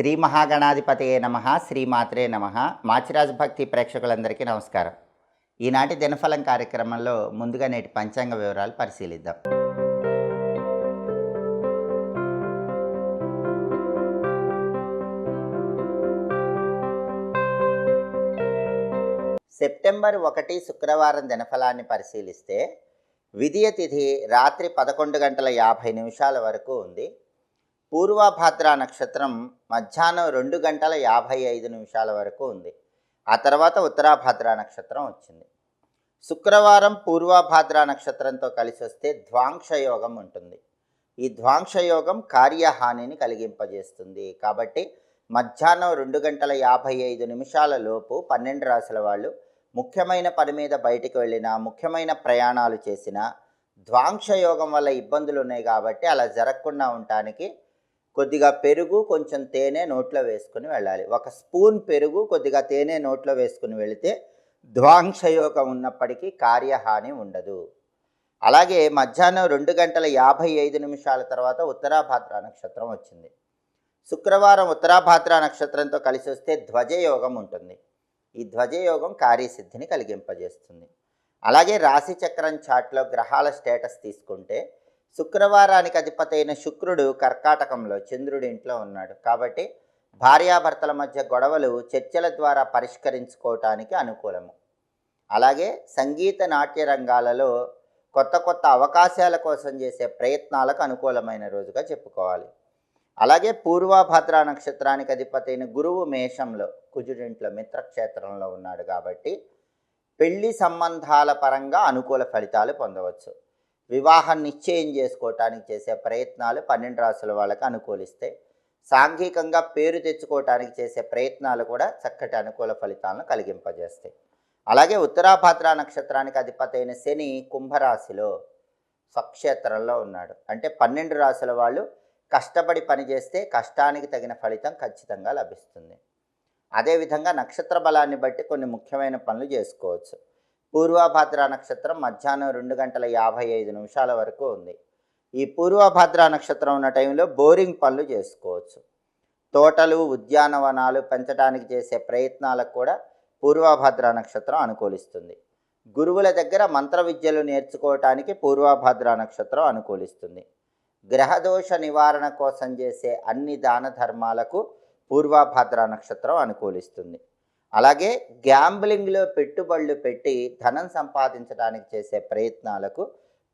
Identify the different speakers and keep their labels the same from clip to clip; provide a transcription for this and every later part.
Speaker 1: శ్రీ మహాగణాధిపతయే నమ శ్రీమాత్రే నమ. మాచిరాజు భక్తి ప్రేక్షకులందరికీ నమస్కారం. ఈనాటి దినఫలం కార్యక్రమంలో ముందుగా నేటి పంచాంగ వివరాలు పరిశీలిద్దాం. సెప్టెంబర్ ఒకటి శుక్రవారం దినఫలాన్ని పరిశీలిస్తే విధియ తిథి రాత్రి పదకొండు గంటల యాభై నిమిషాల వరకు ఉంది. పూర్వభాద్ర నక్షత్రం మధ్యాహ్నం రెండు గంటల యాభై ఐదు నిమిషాల వరకు ఉంది. ఆ తర్వాత ఉత్తరాభాద్ర నక్షత్రం వచ్చింది. శుక్రవారం పూర్వభాద్ర నక్షత్రంతో కలిసి వస్తే ధ్వాంక్షయోగం ఉంటుంది. ఈ ధ్వాంక్షయోగం కార్యహానిని కలిగింపజేస్తుంది. కాబట్టి మధ్యాహ్నం రెండు గంటల యాభై ఐదు నిమిషాల లోపు పన్నెండు రాసుల వాళ్ళు ముఖ్యమైన పని మీద బయటికి వెళ్ళినా ముఖ్యమైన ప్రయాణాలు చేసినా ధ్వాంక్షయోగం వల్ల ఇబ్బందులు ఉన్నాయి కాబట్టి అలా జరగకుండా ఉండటానికి కొద్దిగా పెరుగు కొంచెం తేనె నోట్లో వేసుకుని వెళ్ళాలి. ఒక స్పూన్ పెరుగు కొద్దిగా తేనె నోట్లో వేసుకుని వెళితే ధ్వాంక్షయోగం ఉన్నప్పటికీ కార్యహాని ఉండదు. అలాగే మధ్యాహ్నం రెండు గంటల యాభై ఐదు నిమిషాల తర్వాత ఉత్తరాభాద్ర నక్షత్రం వచ్చింది. శుక్రవారం ఉత్తరాభాద్ర నక్షత్రంతో కలిసి వస్తే ధ్వజయోగం ఉంటుంది. ఈ ధ్వజయోగం కార్యసిద్ధిని కలిగింపజేస్తుంది. అలాగే రాశి చక్రం చాట్లో గ్రహాల స్టేటస్ తీసుకుంటే శుక్రవారానికి అధిపతైన శుక్రుడు కర్కాటకంలో చంద్రుడి ఇంట్లో ఉన్నాడు. కాబట్టి భార్యాభర్తల మధ్య గొడవలు చర్చల ద్వారా పరిష్కరించుకోవటానికి అనుకూలము. అలాగే సంగీత నాట్య రంగాలలో కొత్త కొత్త అవకాశాల కోసం చేసే ప్రయత్నాలకు అనుకూలమైన రోజుగా చెప్పుకోవాలి. అలాగే పూర్వభద్ర నక్షత్రానికి అధిపతైన గురువు మేషంలో కుజుడింట్లో మిత్రక్షేత్రంలో ఉన్నాడు కాబట్టి పెళ్ళి సంబంధాల పరంగా అనుకూల ఫలితాలు పొందవచ్చు. వివాహం నిశ్చయం చేసుకోవటానికి చేసే ప్రయత్నాలు పన్నెండు రాసుల వాళ్ళకి అనుకూలిస్తే సాంఘికంగా పేరు తెచ్చుకోవటానికి చేసే ప్రయత్నాలు కూడా చక్కటి అనుకూల ఫలితాలను కలిగింపజేస్తాయి. అలాగే ఉత్తరాభాద్ర నక్షత్రానికి అధిపతైన శని కుంభరాశిలో స్వక్షేత్రంలో ఉన్నాడు. అంటే పన్నెండు రాసుల వాళ్ళు కష్టపడి పనిచేస్తే కష్టానికి తగిన ఫలితం ఖచ్చితంగా లభిస్తుంది. అదేవిధంగా నక్షత్ర బలాన్ని బట్టి కొన్ని ముఖ్యమైన పనులు చేసుకోవచ్చు. పూర్వభాద్ర నక్షత్రం మధ్యాహ్నం రెండు గంటల యాభై ఐదు నిమిషాల వరకు ఉంది. ఈ పూర్వభాద్ర నక్షత్రం ఉన్న టైంలో బోరింగ్ పనులు చేసుకోవచ్చు. తోటలు ఉద్యానవనాలు పెంచడానికి చేసే ప్రయత్నాలకు కూడా పూర్వభాద్ర నక్షత్రం అనుకూలిస్తుంది. గురువుల దగ్గర మంత్ర విద్యలు నేర్చుకోవటానికి పూర్వభాద్ర నక్షత్రం అనుకూలిస్తుంది. గ్రహదోష నివారణ కోసం చేసే అన్ని దాన ధర్మాలకు పూర్వభాద్ర నక్షత్రం అనుకూలిస్తుంది. అలాగే గ్యాంబ్లింగ్లో పెట్టుబడులు పెట్టి ధనం సంపాదించడానికి చేసే ప్రయత్నాలకు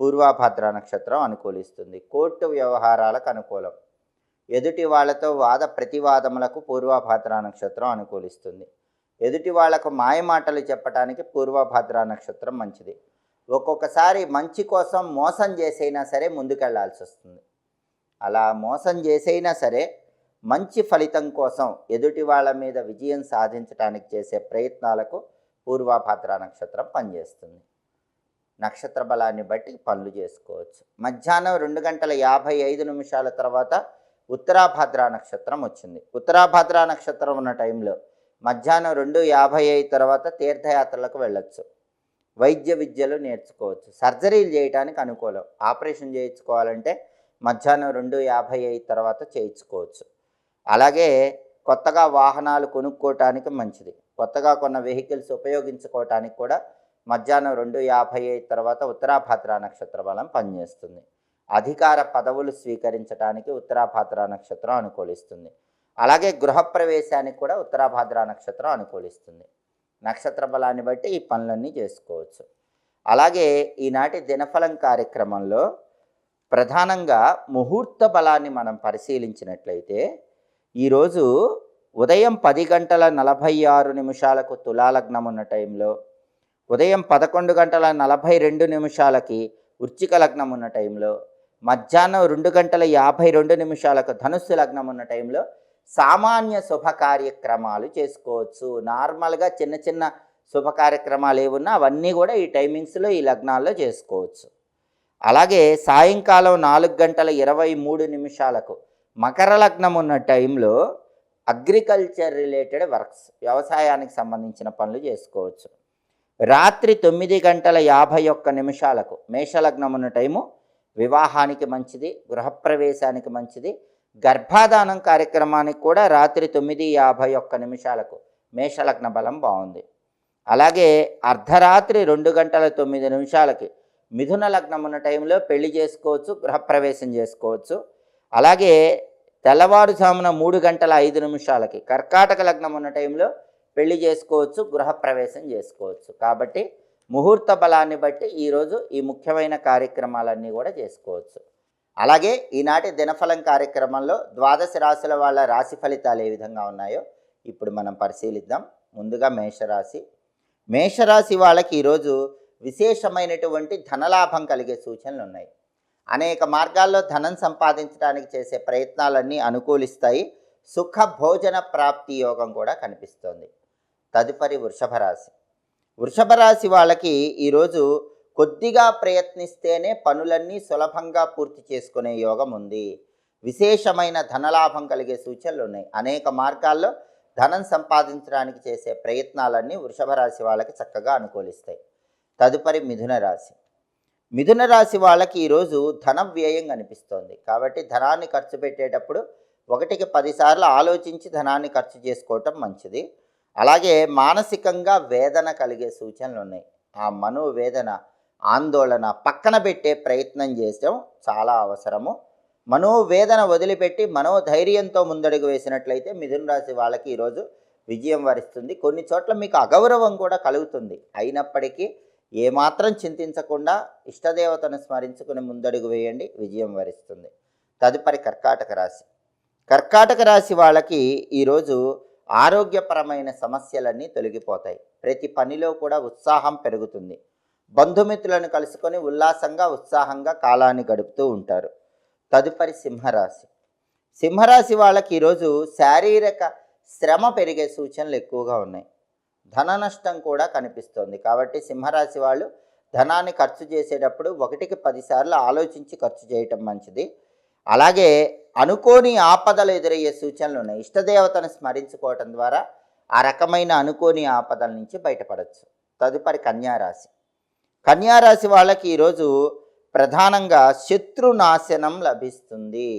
Speaker 1: పూర్వభద్ర నక్షత్రం అనుకూలిస్తుంది. కోర్టు వ్యవహారాలకు అనుకూలం. ఎదుటి వాళ్ళతో వాద ప్రతివాదములకు పూర్వభద్ర నక్షత్రం అనుకూలిస్తుంది. ఎదుటి వాళ్ళకు మాయమాటలు చెప్పడానికి పూర్వభద్ర నక్షత్రం మంచిది. ఒక్కొక్కసారి మంచి కోసం మోసం చేసైనా సరే ముందుకెళ్ళాల్సి వస్తుంది అలా మోసం చేసైనా సరే మంచి ఫలితం కోసం ఎదుటి వాళ్ళ మీద విజయం సాధించడానికి చేసే ప్రయత్నాలకు పూర్వభద్ర నక్షత్రం పనిచేస్తుంది. నక్షత్ర బలాన్ని బట్టి పనులు చేసుకోవచ్చు. మధ్యాహ్నం రెండు గంటల యాభై ఐదు నిమిషాల తర్వాత ఉత్తరాభద్ర నక్షత్రం వచ్చింది. ఉత్తరాభద్ర నక్షత్రం ఉన్న టైంలో మధ్యాహ్నం రెండు యాభై ఐదు తర్వాత తీర్థయాత్రలకు వెళ్ళొచ్చు. వైద్య విద్యలు నేర్చుకోవచ్చు. సర్జరీలు చేయడానికి అనుకూలం. ఆపరేషన్ చేయించుకోవాలంటే మధ్యాహ్నం రెండు యాభై ఐదు తర్వాత చేయించుకోవచ్చు. అలాగే కొత్తగా వాహనాలు కొనుక్కోవటానికి మంచిది. కొత్తగా కొన్న వెహికల్స్ ఉపయోగించుకోవటానికి కూడా మధ్యాహ్నం రెండు యాభై ఐదు తర్వాత ఉత్తరాభాద్ర నక్షత్ర బలం పనిచేస్తుంది. అధికార పదవులు స్వీకరించడానికి ఉత్తరాభాద్ర నక్షత్రం అనుకూలిస్తుంది. అలాగే గృహప్రవేశానికి కూడా ఉత్తరాభాద్ర నక్షత్రం అనుకూలిస్తుంది. నక్షత్ర బలాన్ని బట్టి ఈ పనులన్నీ చేసుకోవచ్చు. అలాగే ఈనాటి దినఫలం కార్యక్రమంలో ప్రధానంగా ముహూర్త బలాన్ని మనం పరిశీలించినట్లయితే ఈరోజు ఉదయం పది గంటల నలభై ఆరు నిమిషాలకు తులాలగ్నం ఉన్న టైంలో ఉదయం పదకొండు గంటల నలభై రెండు నిమిషాలకి వృచ్చిక లగ్నం ఉన్న టైంలో మధ్యాహ్నం రెండు గంటల యాభై రెండు నిమిషాలకు ధనుస్సు లగ్నం ఉన్న టైంలో సామాన్య శుభ కార్యక్రమాలు చేసుకోవచ్చు. నార్మల్గా చిన్న చిన్న శుభ కార్యక్రమాలు ఏమున్నా అవన్నీ కూడా ఈ టైమింగ్స్లో ఈ లగ్నాల్లో చేసుకోవచ్చు. అలాగే సాయంకాలం నాలుగు గంటల ఇరవై మూడు నిమిషాలకు మకర లగ్నం ఉన్న టైంలో అగ్రికల్చర్ రిలేటెడ్ వర్క్స్ వ్యవసాయానికి సంబంధించిన పనులు చేసుకోవచ్చు. రాత్రి తొమ్మిది గంటల యాభై ఒక్క నిమిషాలకు మేషలగ్నం ఉన్న టైము వివాహానికి మంచిది గృహప్రవేశానికి మంచిది. గర్భాధానం కార్యక్రమానికి కూడా రాత్రి తొమ్మిది యాభై ఒక్క నిమిషాలకు మేషలగ్న బలం బాగుంది. అలాగే అర్ధరాత్రి రెండు గంటల తొమ్మిది నిమిషాలకి మిథున లగ్నం ఉన్న టైంలో పెళ్ళి చేసుకోవచ్చు గృహప్రవేశం చేసుకోవచ్చు. అలాగే తెల్లవారుజామున మూడు గంటల ఐదు నిమిషాలకి కర్కాటక లగ్నం ఉన్న టైంలో పెళ్ళి చేసుకోవచ్చు గృహప్రవేశం చేసుకోవచ్చు. కాబట్టి ముహూర్త బలాన్ని బట్టి ఈరోజు ఈ ముఖ్యమైన కార్యక్రమాలన్నీ కూడా చేసుకోవచ్చు. అలాగే ఈనాటి దినఫలం కార్యక్రమంలో ద్వాదశ రాశుల వాళ్ళ రాశి ఫలితాలు ఏ విధంగా ఉన్నాయో ఇప్పుడు మనం పరిశీలిద్దాం. ముందుగా మేషరాశి. మేషరాశి వాళ్ళకి ఈరోజు విశేషమైనటువంటి ధనలాభం కలిగే సూచనలు ఉన్నాయి. అనేక మార్గాల్లో ధనం సంపాదించడానికి చేసే ప్రయత్నాలన్నీ అనుకూలిస్తాయి. సుఖ భోజన ప్రాప్తి యోగం కూడా కనిపిస్తోంది. తదుపరి వృషభ రాశి. వృషభ రాశి వాళ్ళకి ఈరోజు కొద్దిగా ప్రయత్నిస్తేనే పనులన్నీ సులభంగా పూర్తి చేసుకునే యోగం ఉంది. విశేషమైన ధనలాభం కలిగే సూచనలు ఉన్నాయి. అనేక మార్గాల్లో ధనం సంపాదించడానికి చేసే ప్రయత్నాలన్నీ వృషభ రాశి వాళ్ళకి చక్కగా అనుకూలిస్తాయి. తదుపరి మిథున రాశి. మిథున రాశి వాళ్ళకి ఈరోజు ధన వ్యయం కనిపిస్తోంది కాబట్టి ధనాన్ని ఖర్చు పెట్టేటప్పుడు ఒకటికి పదిసార్లు ఆలోచించి ధనాన్ని ఖర్చు చేసుకోవటం మంచిది. అలాగే మానసికంగా వేదన కలిగే సూచనలు ఉన్నాయి. ఆ మనోవేదన ఆందోళన పక్కన పెట్టే ప్రయత్నం చేయడం చాలా అవసరము. మనోవేదన వదిలిపెట్టి మనోధైర్యంతో ముందడుగు వేసినట్లయితే మిథున రాశి వాళ్ళకి ఈరోజు విజయం వరిస్తుంది. కొన్ని చోట్ల మీకు అగౌరవం కూడా కలుగుతుంది. అయినప్పటికీ ఏమాత్రం చింతించకుండా ఇష్టదేవతను స్మరించుకుని ముందడుగు వేయండి విజయం వరిస్తుంది. తదుపరి కర్కాటక రాశి. కర్కాటక రాశి వాళ్ళకి ఈరోజు ఆరోగ్యపరమైన సమస్యలన్నీ తొలగిపోతాయి. ప్రతి పనిలో కూడా ఉత్సాహం పెరుగుతుంది. బంధుమిత్రులను కలుసుకొని ఉల్లాసంగా ఉత్సాహంగా కాలాన్ని గడుపుతూ ఉంటారు. తదుపరి సింహరాశి. సింహరాశి వాళ్ళకి ఈరోజు శారీరక శ్రమ పెరిగే సూచనలు ఎక్కువగా ఉన్నాయి. ధన నష్టం కూడా కనిపిస్తోంది. కాబట్టి సింహరాశి వాళ్ళు ధనాన్ని ఖర్చు చేసేటప్పుడు ఒకటికి పదిసార్లు ఆలోచించి ఖర్చు చేయటం మంచిది. అలాగే అనుకోని ఆపదలు ఎదురయ్యే సూచనలు ఉన్నాయి. ఇష్టదేవతను స్మరించుకోవటం ద్వారా ఆ రకమైన అనుకోని ఆపదల నుంచి బయటపడవచ్చు తదుపరి కన్యారాశి. కన్యారాశి వాళ్ళకి ఈరోజు ప్రధానంగా శత్రు నాశనం లభిస్తుంది.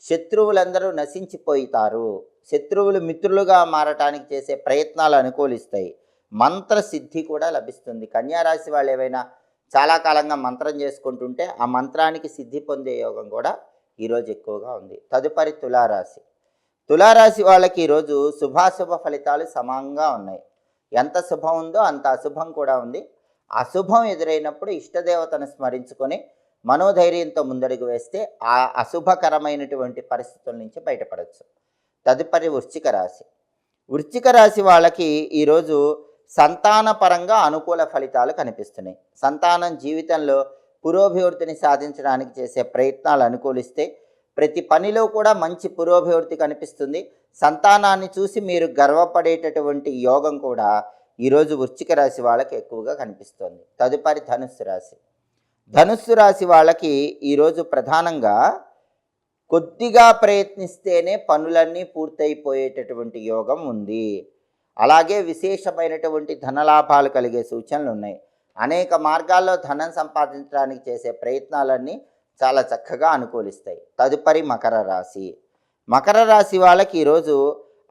Speaker 1: శత్రువులందరూ నశించిపోతారు. శత్రువులు మిత్రులుగా మారటానికి చేసే ప్రయత్నాలు అనుకూలిస్తాయి. మంత్ర సిద్ధి కూడా లభిస్తుంది. కన్యారాశి వాళ్ళు ఏవైనా చాలా కాలంగా మంత్రం చేసుకుంటుంటే ఆ మంత్రానికి సిద్ధి పొందే యోగం కూడా ఈరోజు ఎక్కువగా ఉంది. తదుపరి తులారాశి. తులారాశి వాళ్ళకి ఈరోజు శుభాశుభ ఫలితాలు సమానంగా ఉన్నాయి. ఎంత శుభం ఉందో అంత అశుభం కూడా ఉంది. అశుభం ఎదురైనప్పుడు ఇష్టదేవతను స్మరించుకొని మనోధైర్యంతో ముందడుగు వేస్తే ఆ అశుభకరమైనటువంటి పరిస్థితుల నుంచి బయటపడవచ్చు తదుపరి వృశ్చిక రాశి. వృశ్చిక రాశి వాళ్ళకి ఈరోజు సంతానపరంగా అనుకూల ఫలితాలు కనిపిస్తున్నాయి. సంతానం జీవితంలో పురోభివృద్ధిని సాధించడానికి చేసే ప్రయత్నాలు అనుకూలిస్తే ప్రతి పనిలో కూడా మంచి పురోభివృద్ధి కనిపిస్తుంది. సంతానాన్ని చూసి మీరు గర్వపడేటటువంటి యోగం కూడా ఈరోజు వృశ్చిక రాశి వాళ్ళకి ఎక్కువగా కనిపిస్తుంది. తదుపరి ధనుస్సు రాశి. ధనుస్సు రాశి వాళ్ళకి ఈరోజు ప్రధానంగా కొద్దిగా ప్రయత్నిస్తేనే పనులన్నీ పూర్తయిపోయేటటువంటి యోగం ఉంది. అలాగే విశేషమైనటువంటి ధనలాభాలు కలిగే సూచనలు ఉన్నాయి. అనేక మార్గాల్లో ధనం సంపాదించడానికి చేసే ప్రయత్నాలన్నీ చాలా చక్కగా అనుకూలిస్తాయి. తదుపరి మకర రాశి. మకర రాశి వాళ్ళకి ఈరోజు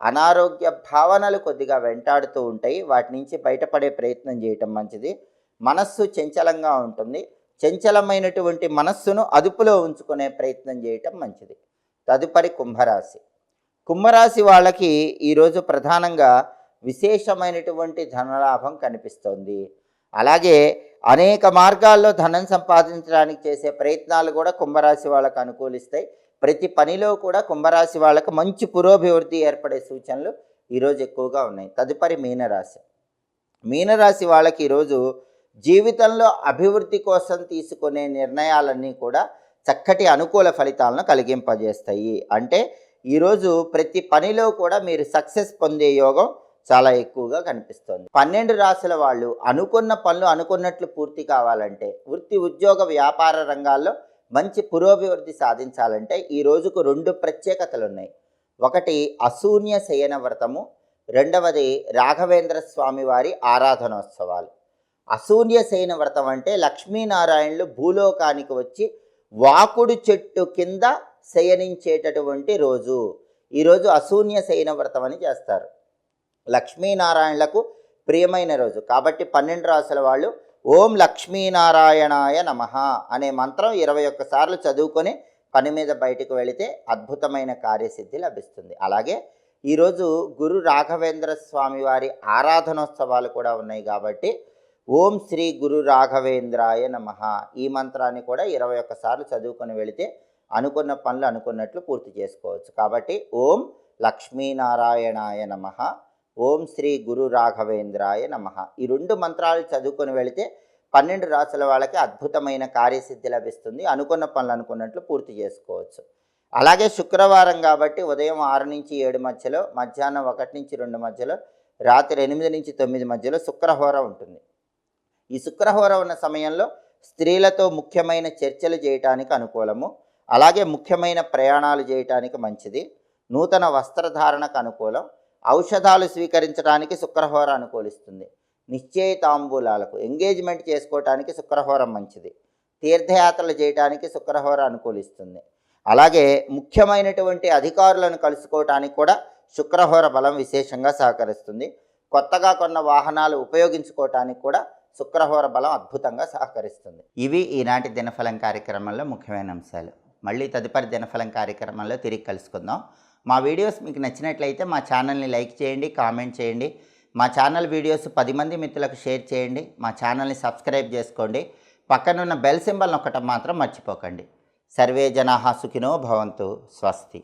Speaker 1: అనారోగ్య భావనలు కొద్దిగా వెంటాడుతూ ఉంటాయి. వాటి నుంచి బయటపడే ప్రయత్నం చేయటం మంచిది. మనస్సు చంచలంగా ఉంటుంది. చంచలమైనటువంటి మనస్సును అదుపులో ఉంచుకునే ప్రయత్నం చేయటం మంచిది. తదుపరి కుంభరాశి. కుంభరాశి వాళ్ళకి ఈరోజు ప్రధానంగా విశేషమైనటువంటి ధనలాభం కనిపిస్తోంది. అలాగే అనేక మార్గాల్లో ధనం సంపాదించడానికి చేసే ప్రయత్నాలు కూడా కుంభరాశి వాళ్ళకు అనుకూలిస్తాయి. ప్రతి పనిలో కూడా కుంభరాశి వాళ్ళకు మంచి పురోభివృద్ధి ఏర్పడే సూచనలు ఈరోజు ఎక్కువగా ఉన్నాయి. తదుపరి మీనరాశి. మీనరాశి వాళ్ళకి ఈరోజు జీవితంలో అభివృద్ధి కోసం తీసుకునే నిర్ణయాలన్నీ కూడా చక్కటి అనుకూల ఫలితాలను కలిగింపజేస్తాయి. అంటే ఈరోజు ప్రతి పనిలో కూడా మీరు సక్సెస్ పొందే యోగం చాలా ఎక్కువగా కనిపిస్తుంది. పన్నెండు రాసుల వాళ్ళు అనుకున్న పనులు అనుకున్నట్లు పూర్తి కావాలంటే వృత్తి ఉద్యోగ వ్యాపార రంగాల్లో మంచి పురోభివృద్ధి సాధించాలంటే ఈ రోజుకు రెండు ప్రత్యేకతలు ఉన్నాయి ఒకటి అశూన్య శయన వ్రతము రెండవది రాఘవేంద్ర స్వామి వారి ఆరాధనోత్సవాలు. అశూన్య శయన వ్రతం అంటే లక్ష్మీనారాయణులు భూలోకానికి వచ్చి వాకుడు చెట్టు కింద శయనించేటటువంటి రోజు. ఈరోజు అశూన్య శయన వ్రతం అని చేస్తారు. లక్ష్మీనారాయణలకు ప్రియమైన రోజు. కాబట్టి పన్నెండు రాసుల వాళ్ళు ఓం లక్ష్మీనారాయణాయ నమ అనే మంత్రం ఇరవై ఒక్కసార్లు చదువుకొని పని మీద బయటకు వెళితే అద్భుతమైన కార్యసిద్ధి లభిస్తుంది. అలాగే ఈరోజు గురు రాఘవేంద్ర స్వామి వారి ఆరాధనోత్సవాలు కూడా ఉన్నాయి కాబట్టి ఓం శ్రీ గురు రాఘవేంద్రాయ నమ. ఈ మంత్రాన్ని కూడా ఇరవై ఒక్కసార్లు చదువుకొని వెళితే అనుకున్న పనులు అనుకున్నట్లు పూర్తి చేసుకోవచ్చు. కాబట్టి ఓం లక్ష్మీనారాయణాయ నమ. ఓం శ్రీ గురు రాఘవేంద్రాయ నమ. ఈ రెండు మంత్రాలు చదువుకొని వెళితే పన్నెండు రాసుల వాళ్ళకి అద్భుతమైన కార్యసిద్ధి లభిస్తుంది. అనుకున్న పనులు అనుకున్నట్లు పూర్తి చేసుకోవచ్చు. అలాగే శుక్రవారం కాబట్టి ఉదయం ఆరు నుంచి ఏడు మధ్యలో మధ్యాహ్నం ఒకటి నుంచి రెండు మధ్యలో రాత్రి ఎనిమిది నుంచి తొమ్మిది మధ్యలో శుక్రహోర ఉంటుంది. ఈ శుక్రహోర ఉన్న సమయంలో స్త్రీలతో ముఖ్యమైన చర్చలు చేయటానికి అనుకూలము. అలాగే ముఖ్యమైన ప్రయాణాలు చేయటానికి మంచిది. నూతన వస్త్రధారణకు అనుకూలం. ఔషధాలు స్వీకరించడానికి శుక్రహోర అనుకూలిస్తుంది. నిశ్చయ తాంబూలాలకు ఎంగేజ్మెంట్ చేసుకోవటానికి శుక్రహోరం మంచిది. తీర్థయాత్రలు చేయటానికి శుక్రహోర అనుకూలిస్తుంది. అలాగే ముఖ్యమైనటువంటి అధికారులను కలుసుకోవటానికి కూడా శుక్రహోర బలం విశేషంగా సహకరిస్తుంది. కొత్తగా కొన్న వాహనాలు ఉపయోగించుకోవటానికి కూడా శుక్రహోర బలం అద్భుతంగా సహకరిస్తుంది. ఇవి ఈనాటి దినఫలం కార్యక్రమంలో ముఖ్యమైన అంశాలు. మళ్ళీ తదుపరి దినఫలం కార్యక్రమంలో తిరిగి కలుసుకుందాం. మా వీడియోస్ మీకు నచ్చినట్లయితే మా ఛానల్ని లైక్ చేయండి కామెంట్ చేయండి. మా ఛానల్ వీడియోస్ పది మంది మిత్రులకు షేర్ చేయండి. మా ఛానల్ని సబ్స్క్రైబ్ చేసుకోండి. పక్కనున్న బెల్ సింబల్ నొక్కటం మాత్రం మర్చిపోకండి. సర్వే జనాహా సుఖినో భవంతు. స్వస్తి.